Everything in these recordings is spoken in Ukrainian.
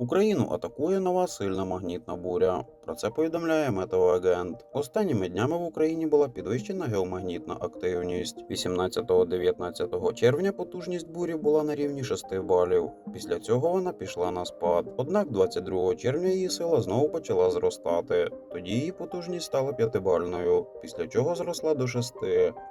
Україну атакує нова сильна магнітна буря. Про це повідомляє метеоагент. Останніми днями в Україні була підвищена геомагнітна активність. 18-19 червня потужність бурі була на рівні 6 балів. Після цього вона пішла на спад. Однак 22 червня її сила знову почала зростати. Тоді її потужність стала 5-бальною, після чого зросла до 6.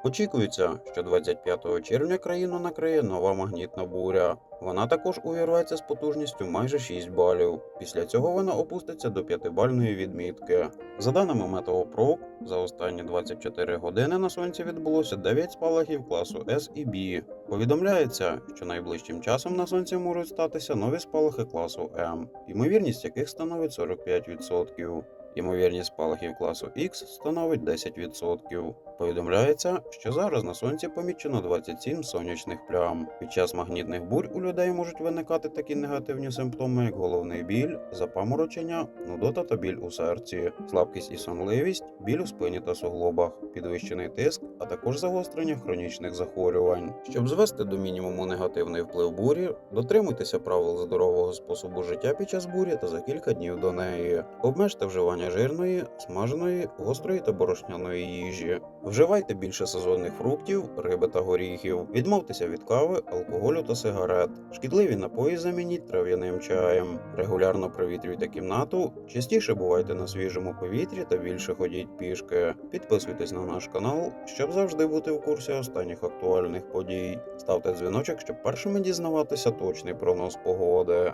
Очікується, що 25 червня країну накриє нова магнітна буря. Вона також увірветься з потужністю майже 6 балів. Після цього вона опуститься до 5-бальної відмітки. За даними Метеопрок, за останні 24 години на сонці відбулося 9 спалахів класу С і Б. Повідомляється, що найближчим часом на сонці можуть статися нові спалахи класу М, ймовірність яких становить 45%. Ймовірність спалахів класу X становить 10%. Повідомляється, що зараз на сонці помічено 27 сонячних плям. Під час магнітних бурь у людей можуть виникати такі негативні симптоми, як головний біль, запаморочення, нудота та біль у серці, слабкість і сонливість, біль у спині та суглобах, підвищений тиск, а також загострення хронічних захворювань. Щоб звести до мінімуму негативний вплив бурі, дотримуйтеся правил здорового способу життя під час бурі та за кілька днів до неї. Обмежте вживання жирної, смаженої, гострої та борошняної їжі. Вживайте більше сезонних фруктів, риби та горіхів. Відмовтеся від кави, алкоголю та сигарет. Шкідливі напої замініть трав'яним чаєм. Регулярно провітрюйте кімнату. Частіше бувайте на свіжому повітрі та більше ходіть пішки. Підписуйтесь на наш канал, щоб завжди бути в курсі останніх актуальних подій. Ставте дзвіночок, щоб першими дізнаватися точний прогноз погоди.